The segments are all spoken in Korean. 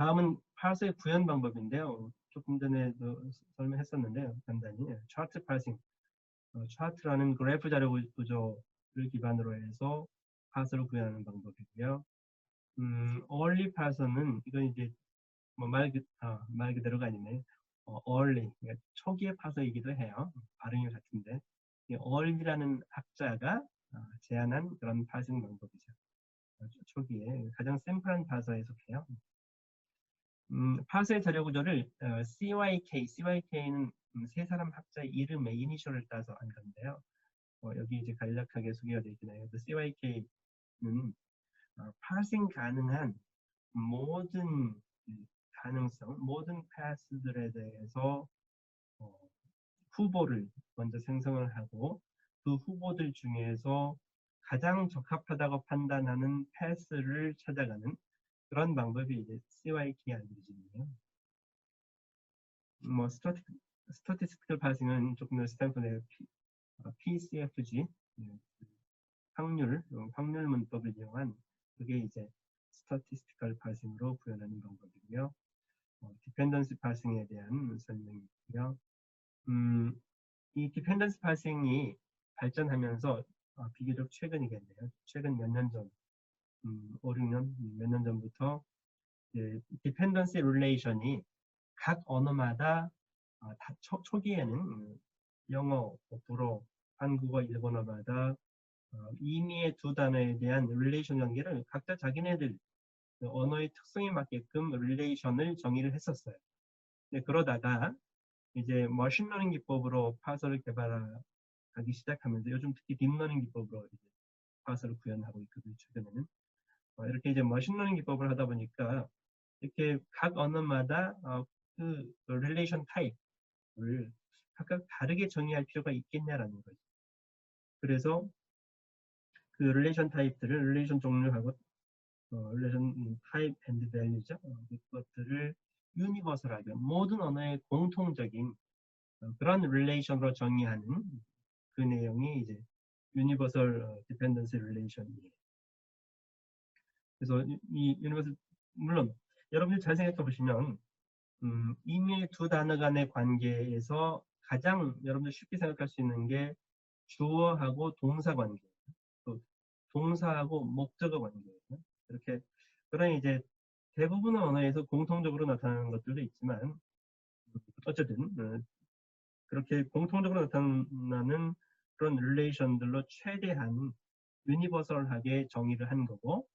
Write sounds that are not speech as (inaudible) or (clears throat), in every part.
다음은 파서의 구현 방법인데요. 조금 전에도 설명했었는데요. 간단히 차트 파싱, 어, 차트라는 그래프 자료 구조를 기반으로 해서 파서를 구현하는 방법이고요. 음, early 파서는 이건 이제 뭐말 아, 말 그대로가 아니네. 어, early, 그러니까 초기의 파서이기도 해요. 발음이 같은데 early라는 학자가 어, 제안한 그런 파싱 방법이죠. 초기에 가장 샘플한 파서에 속해요. 음, 파서의 자료 구조를 어, CYK, CYK는 음, 세 사람 학자의 이름의 이니셜을 따서 한 건데요. 어, 여기 이제 간략하게 소개가 되어 있나요? CYK는 어, 파싱 가능한 모든 가능성, 모든 패스들에 대해서 어, 후보를 먼저 생성을 하고 그 후보들 중에서 가장 적합하다고 판단하는 패스를 찾아가는 그런 방법이 이제 CYK 알고리즘이에요. 뭐 스타티, 스타티스티컬 파싱은 조금 더 스탠포드의 PCFG 확률, 확률 문법을 이용한 그게 이제 스타티스티컬 파싱으로 구현하는 방법이고요. 어, 디펜던시 파싱에 대한 설명이고요. 음, 이 디펜던시 파싱이 발전하면서 어, 비교적 최근이겠네요. 최근 몇 년 전, 음, 5, 6년, 몇 년 전부터 예, 디펜던시 릴레이션이 각 언어마다 어, 다 초, 초기에는 영어, 불어, 한국어, 일본어마다 어, 이미의 두 단어에 대한 릴레이션 관계를 각자 자기네들 그 언어의 특성에 맞게끔 릴레이션을 정의를 했었어요. 네, 그러다가 이제 머신러닝 기법으로 파서를 개발하기 시작하면서 요즘 특히 딥러닝 기법으로 이제 파서를 구현하고 있거든요. 최근에는 어, 이렇게 이제 머신러닝 기법을 하다 보니까 이렇게 각 언어마다 어, 그, 그 릴레이션 타입을 각각 다르게 정의할 필요가 있겠냐라는 거죠. 그래서 그 릴레이션 타입들을 릴레이션 종류하고 어, 릴레이션 타입 앤드 밸류죠. 어, 그것들을 유니버설하게 모든 언어의 공통적인 어, 그런 릴레이션으로 정의하는 그 내용이 이제 유니버설 디펜던시 릴레이션이에요. 그래서 이 유니버설 물론 여러분들 잘 생각해 보시면 음, 이미 두 단어 간의 관계에서 가장 여러분들 쉽게 생각할 수 있는 게 주어하고 동사 관계, 또 동사하고 목적어 관계예요. 이렇게 그런 이제 대부분의 언어에서 공통적으로 나타나는 것들도 있지만 어쨌든 어, 그렇게 공통적으로 나타나는 그런 릴레이션들로 최대한 유니버설하게 정의를 한 거고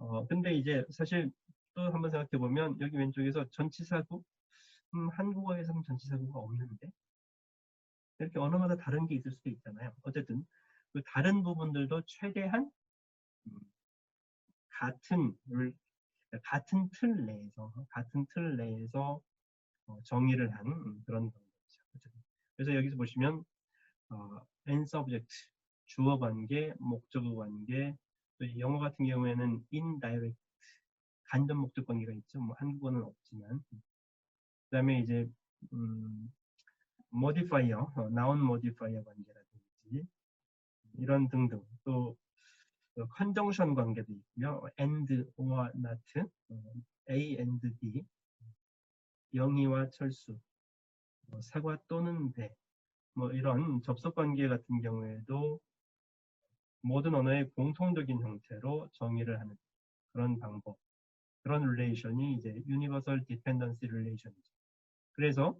어 근데 이제 사실 또 한번 생각해 보면 여기 왼쪽에서 전치사구 음, 한국어에서는 전치사구가 없는데 이렇게 언어마다 다른 게 있을 수도 있잖아요. 어쨌든 그 다른 부분들도 최대한 음, 같은 같은 틀 내에서 같은 틀 내에서 어, 정의를 한 그런 방법이죠. 그래서 여기서 보시면 어, n subject 주어 관계, 목적어 관계, 또 영어 같은 경우에는 indirect 간접 목적 관계가 있죠. 뭐 한국어는 없지만 그 다음에 이제 음, modifier, 어, noun modifier 관계라든지 이런 등등 또 컨정션 관계도 있고요. and, or, not, 어, a and b, 영희와 철수, 뭐 사과 또는 배, 뭐 이런 접속 관계 같은 경우에도 모든 언어의 공통적인 형태로 정의를 하는 그런 방법, 그런 릴레이션이 이제 유니버설 디펜던시 릴레이션이죠. 그래서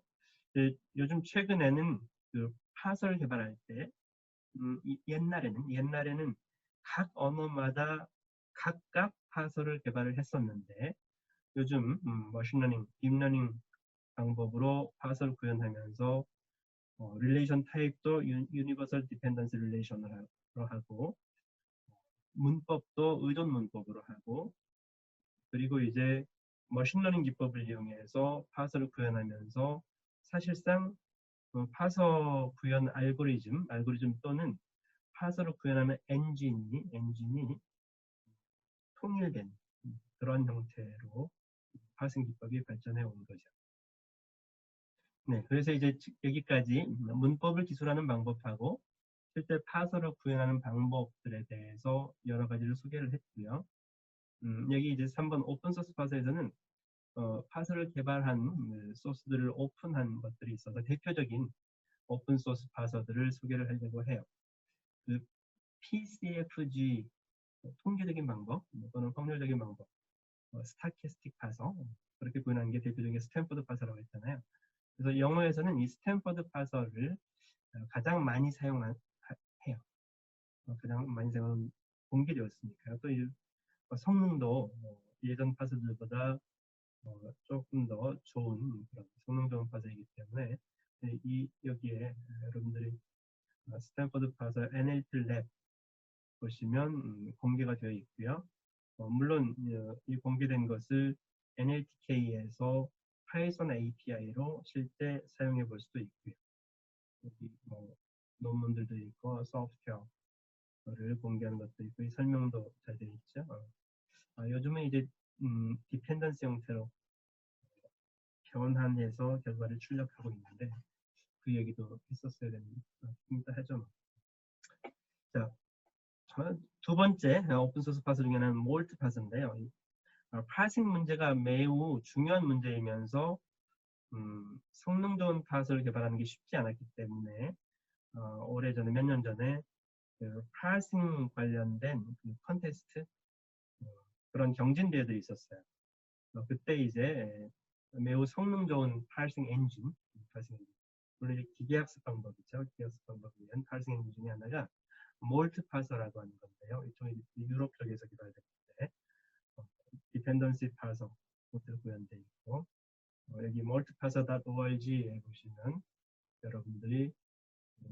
요즘 최근에는 그 파설 개발할 때 음, 옛날에는 옛날에는 각 언어마다 각각 파서를 개발을 했었는데 요즘 음, 머신러닝, 딥러닝 방법으로 파서를 구현하면서 어, 릴레이션 타입도 유니버설 디펜던스 릴레이션으로 하고 문법도 의존 문법으로 하고 그리고 이제 머신러닝 기법을 이용해서 파서를 구현하면서 사실상 어, 파서 구현 알고리즘, 알고리즘 또는 파서로 구현하는 엔진이 엔진이 통일된 그런 형태로 파생 기법이 발전해 온 거죠. 네, 그래서 이제 여기까지 문법을 기술하는 방법하고 실제 파서로 구현하는 방법들에 대해서 여러 가지를 소개를 했고요. 음, 여기 이제 3번 오픈소스 파서에서는 어, 파서를 개발한 그 소스들을 오픈한 것들이 있어서 대표적인 오픈 소스 파서들을 소개를 하려고 해요. 그 PCFG 통계적인 방법 또는 확률적인 방법, 어, 스타캐스틱 파서 그렇게 구현한 게 대표적인 스탠퍼드 파서라고 했잖아요. 그래서 영어에서는 이 스탠퍼드 파서를 어, 가장 많이. 어, 가장 많이 사용하는 공개되었으니까요. 또 이, 어, 성능도 뭐 예전 파서들보다 어, 조금 더 좋은 그런 성능 좋은 파서이기 때문에 네, 이 여기에 여러분들이 어, 스탠퍼드 파서 NLP 랩 보시면 음, 공개가 되어 있고요. 어, 물론 어, 이 공개된 것을 NLTK에서 파이썬 API로 실제 사용해 볼 수도 있고요. 여기 뭐 논문들도 있고 소프트웨어 를 공개하는 것도 있고 이 설명도 잘 되어 있죠. 어. 아, 요즘은 이제 음, 디펜던스 형태로 변환해서 결과를 출력하고 있는데 그 얘기도 했었어야 됩니다. 이따 하죠. 뭐. 자, 두 번째 오픈소스 파스 중에 하나는 몰트 파스인데요. 파싱 문제가 매우 중요한 문제이면서 음, 성능 좋은 파스를 개발하는 게 쉽지 않았기 때문에 어, 오래전에 몇 년 전에 그 파싱 관련된 그 컨테스트 어, 그런 경진 대회들이 있었어요. 어, 그때 이제 매우 성능 좋은 파싱 엔진, 파싱 엔진 물론 기계학습 방법이죠. 기계학습 방법을 위한 파싱 엔진 중에 하나가 몰트 파서라고 하는 건데요. 이쪽에 유럽 쪽에서 개발됐는데 어, 디펜던시 파서 모델 구현되어 있고 어, 여기 multiparser.org에 보시면 여러분들이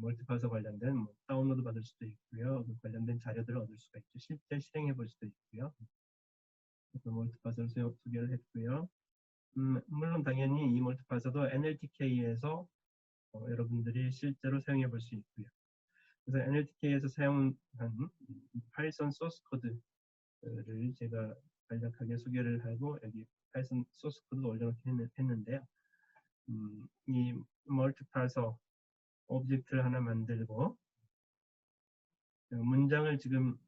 멀티파서 관련된 뭐 다운로드 받을 수도 있고요. 그 관련된 자료들을 얻을 수가 있죠. 실제 실행해 볼 수도 있고요. 그래서 멀티파서를 소개를 했고요. 음, 물론 당연히 이 멀티파서도 NLTK에서 어, 여러분들이 실제로 사용해 볼 수 있고요. 그래서 NLTK에서 사용한 파이썬 소스 코드를 제가 간략하게 소개를 하고 여기 파이썬 소스 코드도 올려놓긴 했는데요. 음, 이 멀티파서 오브젝트를 하나 만들고 문장을 지금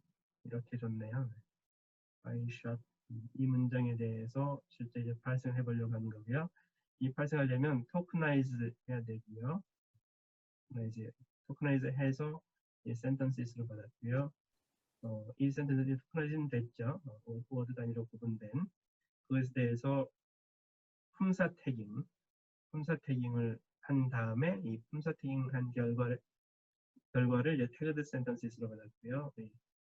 이렇게 줬네요. 아이샷 이 문장에 대해서 실제 이제 발생해 보려고 하는 거고요. 이 발생하려면 토크나이즈 해야 되고요. 이제 토크나이즈 해서 이 센텐스로 받았고요. 어, 이 센텐스이 토크나이즈는 됐죠. 어, 워드 단위로 구분된 그것에 대해서 품사 태깅, 품사 태깅을 한 다음에 이 품사 태깅 한 결과를 결과를 이제 태그드 센텐스로 받았고요. 네.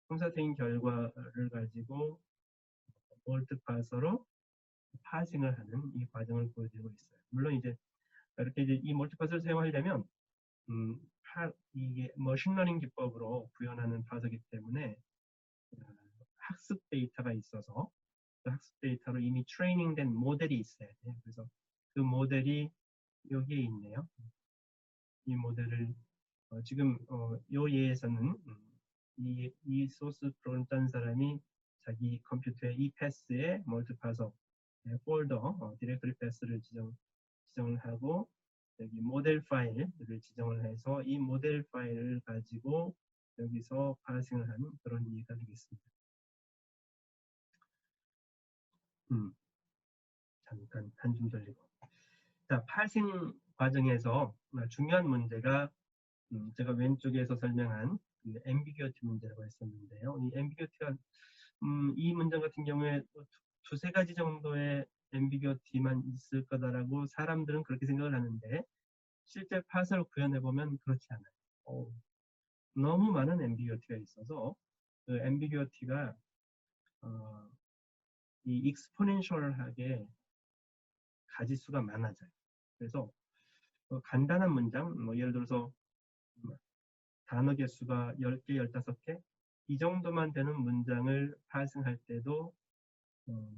품사 태깅 결과를 가지고 월드 파서로 파싱을 하는 이 과정을 보여드리고 있어요. 물론 이제 이렇게 이제 이 멀티파서를 사용하려면 음, 파, 이게 머신러닝 기법으로 구현하는 파서기 때문에 어, 학습 데이터가 있어서 그 학습 데이터로 이미 트레이닝된 모델이 있어야 돼요. 그래서 그 모델이 여기에 있네요. 이 모델을 어, 지금 어, 요 예에서는 음, 이, 이 소스 프로그램 짠 사람이 자기 컴퓨터의 이 패스에 멀티파서 폴더 어, 디렉터리 패스를 지정, 지정을 하고 여기 모델 파일을 지정을 해서 이 모델 파일을 가지고 여기서 파싱을 하는 그런 이해가 되겠습니다. 음, 잠깐 한줌 돌리고. 자, 파싱 과정에서 중요한 문제가 음, 제가 왼쪽에서 설명한 그 앰비규어티 문제라고 했었는데요. 이 앰비규어티가 음, 이 문장 같은 경우에 두세 가지 정도의 앰비규어티만 있을 거다라고 사람들은 그렇게 생각을 하는데 실제 파서를 구현해 보면 그렇지 않아요. 어, 너무 많은 앰비규어티가 있어서 그 앰비규어티가 어, 이 익스포넨셜하게 가지수가 많아져요. 그래서 어, 간단한 문장, 뭐 예를 들어서 단어 개수가 10개, 15개 이 정도만 되는 문장을 파생할 때도 어,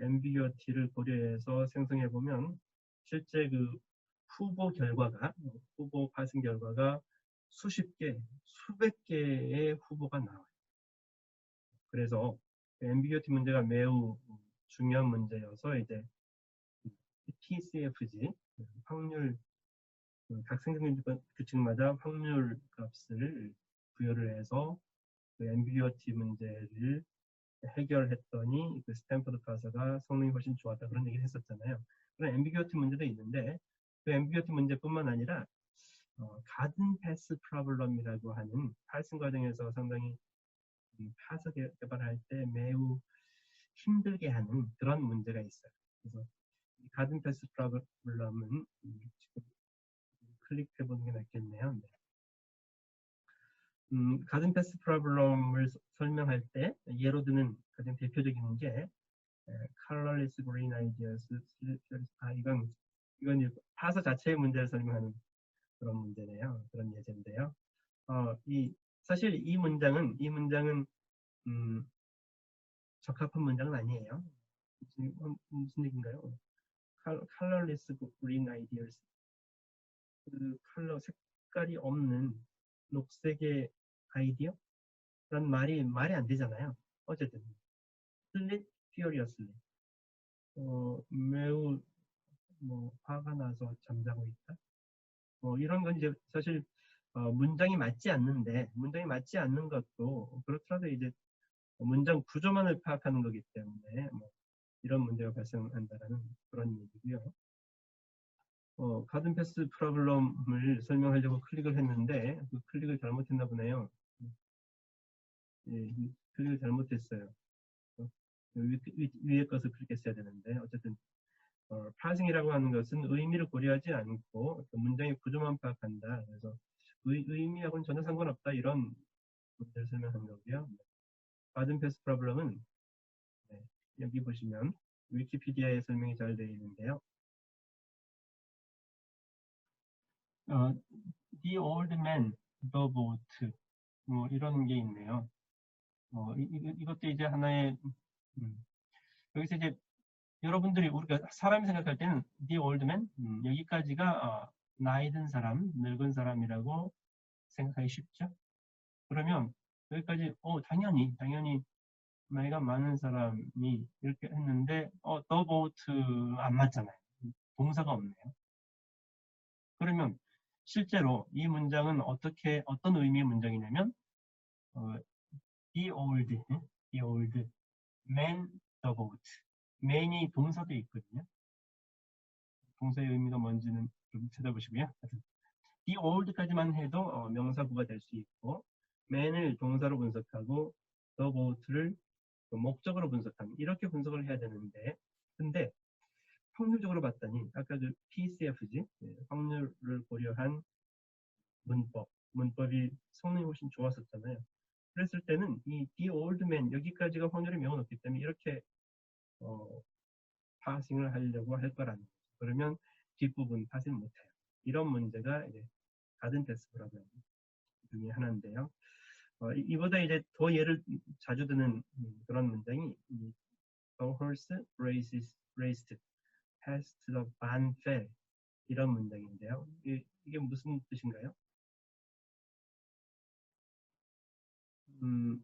앰비규어티를 고려해서 생성해 보면 실제 그 후보 결과가 후보 파생 결과가 수십 개, 수백 개의 후보가 나와요. 그래서 앰비규어티 문제가 매우 중요한 문제여서 이제 TCFG 확률 각 생성률 규칙마다 확률 값을 부여를 해서 그 앰비규어티 문제를 해결했더니 그 스탠퍼드 가사가 성능이 훨씬 좋았다 그런 얘기를 했었잖아요. 그런 앰비규어티 문제도 있는데 그 앰비규어티 문제뿐만 아니라 어, 가든 패스 프로블럼이라고 하는 파이썬 과정에서 상당히 음, 파서 개- 개발할 때 매우 힘들게 하는 그런 문제가 있어요. 그래서 이 가든 패스 프로블럼은 음, 지금 클릭해 보는 게 낫겠네요. 네. 음, 가든 패스 프로블럼을 서- 설명할 때 예로 드는 가장 대표적인 게 colorless green ideas 아 이건 이건 이 파서 자체의 문제를 설명하는 그런 문제네요. 그런 예제인데요. 어, 이 사실 이 문장은 이 문장은 음, 적합한 문장은 아니에요. 무슨, 어, 무슨 얘기인가요? 컬- colorless green ideas 그 컬러 색깔이 없는 녹색의 아이디어? 라는 말이 말이 안 되잖아요. 어쨌든 split furiously 어, 매우 뭐 화가 나서 잠자고 있다. 뭐 이런 건 이제 사실 어, 문장이 맞지 않는데 문장이 맞지 않는 것도 그렇더라도 이제 문장 구조만을 파악하는 거기 때문에 뭐 이런 문제가 발생한다라는 그런 얘기고요. 어, 가든 패스 프로블럼을 설명하려고 클릭을 했는데 그 클릭을 잘못했나 보네요. 예, 이 클릭을 잘못했어요. 어, 위, 위, 위에 것을 클릭했어야 되는데 어쨌든 어, 파싱이라고 하는 것은 의미를 고려하지 않고 그 문장의 구조만 파악한다. 그래서 의, 의미하고는 전혀 상관없다 이런 문제를 설명한 거고요. 가든 패스 프로블럼은 네, 여기 보시면 위키피디아에 설명이 잘 되어 있는데요. 어, The Old Man, The Boat 뭐 이런 게 있네요. 어, 이, 이- 이것도 이제 하나의 음, 여기서 이제 여러분들이 우리가 사람이 생각할 때는 The Old Man 음, 여기까지가 어, 나이 든 사람, 늙은 사람이라고 생각하기 쉽죠. 그러면 여기까지 어 당연히 당연히 나이가 많은 사람이 이렇게 했는데 어 The Boat 안 맞잖아요. 동사가 없네요. 그러면 실제로 이 문장은 어떻게 어떤 의미의 문장이냐면 어, the old, the old man the boat. man이 동사도 있거든요. 동사의 의미가 뭔지는 좀 찾아보시고요. (laughs) the old까지만 해도 어, 명사구가 될 수 있고 man을 동사로 분석하고 the boat를 그 목적으로 분석하는 이렇게 분석을 해야 되는데 근데 확률적으로 봤더니 아까 그 PCFG 예, 확률을 고려한 문법 문법이 성능이 훨씬 좋았었잖아요. 그랬을 때는 이 The Old Man 여기까지가 확률이 매우 높기 때문에 이렇게 어, 파싱을 하려고 할 거라는 거죠. 그러면 뒷부분 파싱 못해요. 이런 문제가 이제 가든 프로그램 중에 하나인데요. 어, 이- 이보다 이제 더 예를 자주 드는 음, 그런 문장이 이 The horse races, raced past the barn fair 이런 문장인데요. 이게, 이게 무슨 뜻인가요? 음,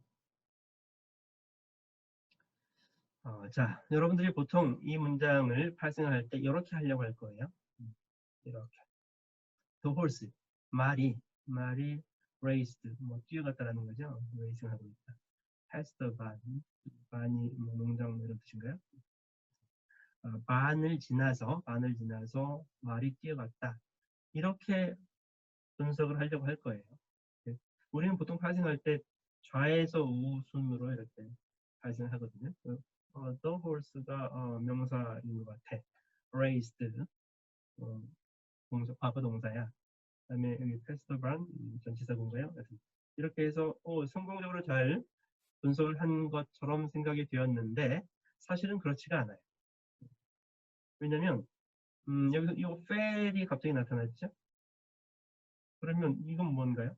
어, 자, 여러분들이 보통 이 문장을 발생할 때 이렇게 하려고 할 거예요. 음, 이렇게. The horse, 말이, 말이 raced, 뭐 뛰어갔다라는 거죠. racing 하고 있다. past the barn, barn이 뭐 농장 뭐 이런 뜻인가요? 어, 반을 지나서, 반을 지나서 말이 뛰어갔다. 이렇게 분석을 하려고 할 거예요. 네. 우리는 보통 파생할 때 좌에서 우순으로 이렇게 발생하거든요. 그, 어, the horse가 어, 명사인 것 같아. raised 어, 동사, 과거 동사야. 그다음에 여기 barn 음, 전치사 공가요. 이렇게 해서 어, 성공적으로 잘 분석을 한 것처럼 생각이 되었는데 사실은 그렇지가 않아요. 왜냐면 음, 여기서 이 fail이 갑자기 나타났죠. 그러면 이건 뭔가요?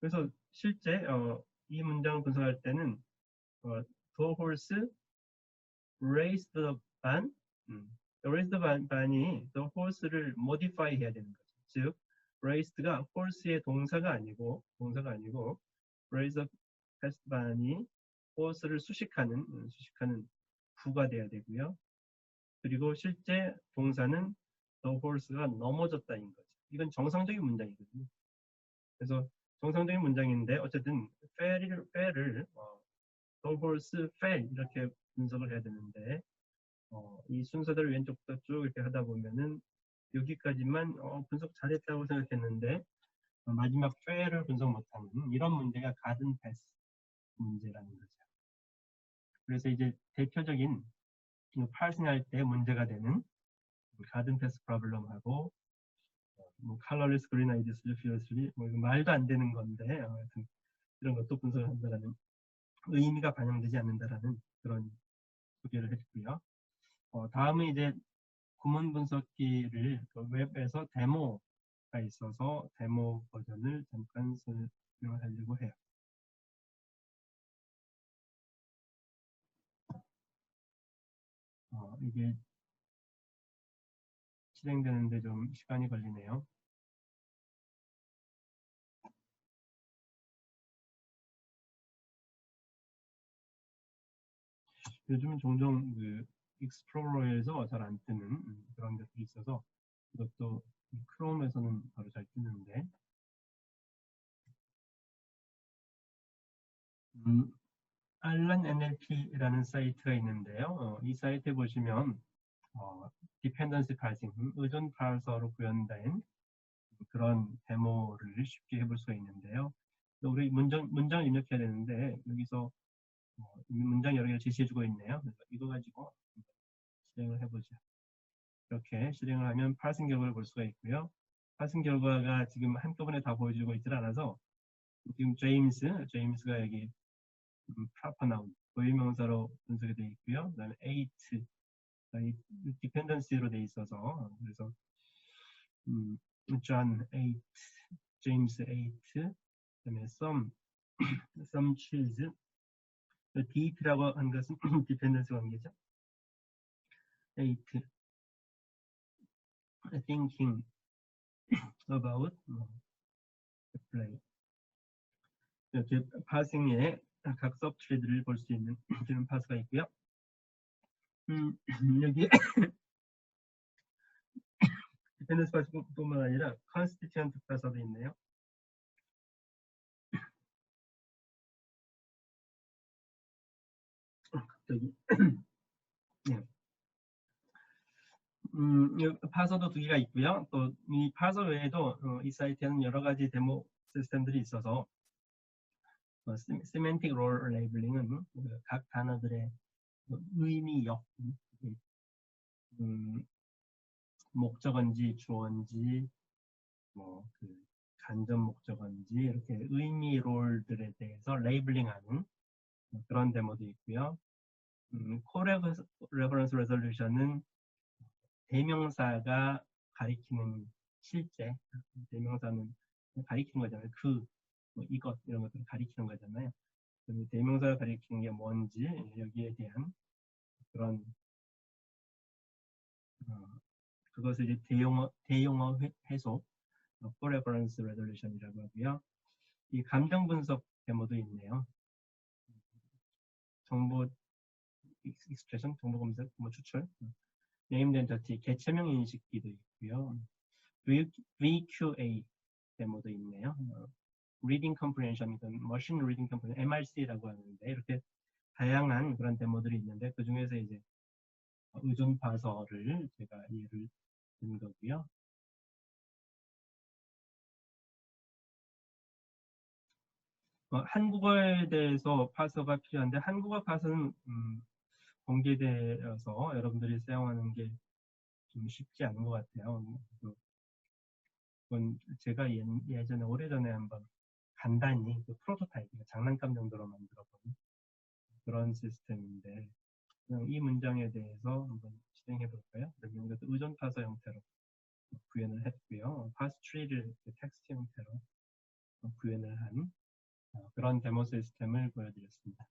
그래서 실제 어, 이 문장을 분석할 때는 어, the horse raised the ban, 음, raised the ban이 the horse를 modify 해야 되는 거죠. 즉, raised가 horse의 동사가 아니고 동사가 아니고 raise the past ban이 horse를 수식하는 음, 수식하는 부가 돼야 되고요. 그리고 실제 동사는 the horse가 넘어졌다인 거죠. 이건 정상적인 문장이거든요. 그래서 정상적인 문장인데 어쨌든 fail을, fail을 어, stole horse fell 이렇게 분석을 해야 되는데 어, 이 순서대로 왼쪽부터 쭉 이렇게 하다 보면은 여기까지만 어, 분석 잘했다고 생각했는데 어, 마지막 fell을 분석 못하는 이런 문제가 가든 패스 문제라는 거죠. 그래서 이제 대표적인 파싱 할 때 문제가 되는 가든 패스 프로블럼하고 뭐 컬러리스 그린 아이디스 퓨어스리 뭐 이거 말도 안 되는 건데 어, 하여튼 이런 것도 분석을 한다라는 의미가 반영되지 않는다라는 그런 소개를 했고요. 어, 다음은 이제 구문 분석기를 그 웹에서 데모가 있어서 데모 버전을 잠깐 설명을 하려고 해요. 어, 이게 실행되는데 좀 시간이 걸리네요. 요즘은 종종 그 익스플로러에서 잘 안 뜨는 음, 그런 것들이 있어서 이것도 크롬에서는 바로 잘 뜨는데 음, 알란 NLP라는 사이트가 있는데요. 어, 이 사이트에 보시면 어, 디펜던시 파싱, 의존 파서로 구현된 그런 데모를 쉽게 해볼 수가 있는데요. 우리 문장, 문장을 입력해야 되는데 여기서 어, 문장 여러 개를 제시해주고 있네요. 그래서 이거 가지고 실행을 해보죠. 이렇게 실행을 하면 파싱 결과를 볼 수가 있고요. 파싱 결과가 지금 한꺼번에 다 보여주고 있질 않아서 지금 제임스, 제임스가 여기 음, noun, 고유명사로 분석이 되어 있고요. 그 다음에 eight, 디펜던시로 되어 있어서 그래서 음, John eight, James eight, 그다음에 some, some cheese, date라고 한 것은 (clears throat) 디펜던시 관계죠. eight, thinking about the play. 이렇게 파싱의 각 서브트레이드를 볼 수 있는 (clears throat) 그런 파스가 있고요. 음, (clears throat) 여기 디펜던스 파스뿐만 아니라 컨스티튜언트 파서도 있네요. 갑자기 네. (clears throat) 음, 파서도 두 개가 있고요. 또 이 파서 외에도 어, 이 사이트에는 여러 가지 데모 시스템들이 있어서 어, 세멘틱 롤 레이블링은 그 각 단어들의 의미역, 음, 목적어인지 주어인지 뭐 그 간접 목적어인지 이렇게 의미 롤들에 대해서 레이블링하는 그런 데모도 있고요. 음, 코레퍼런스 레졸루션은 대명사가 가리키는 실제 대명사는 가리키는 거잖아요. 그, 뭐 이것 이런 것들을 가리키는 거잖아요. 대명사가 가리키는 게 뭔지 여기에 대한 그런 어, 그것을 이제 대용어 대용어 해소 foreverance resolution이라고 하고요. 이 감정 분석 데모도 있네요. 정보 익스프레션, 정보 검색, 뭐 추출, 네임드 엔터티, 개체명 인식기도 있고요. VQA 데모도 있네요. 어, Reading Comprehension, Machine Reading Comprehension, MRC라고 하는데 이렇게 다양한 그런 데모들이 있는데 그 중에서 이제 의존 파서를 제가 예를 든 거고요. 어, 한국어에 대해서 파서가 필요한데 한국어 파서는 음, 공개되어서 여러분들이 사용하는 게 좀 쉽지 않은 것 같아요. 그건 제가 예, 예전에 오래전에 한번 간단히 그 프로토타입, 장난감 정도로 만들어본 그런 시스템인데 이 문장에 대해서 한번 진행해 볼까요? 여기 이것도 의존 파서 형태로 구현을 했고요. 파스 트리를 텍스트 형태로 구현을 한 어, 그런 데모 시스템을 보여드렸습니다.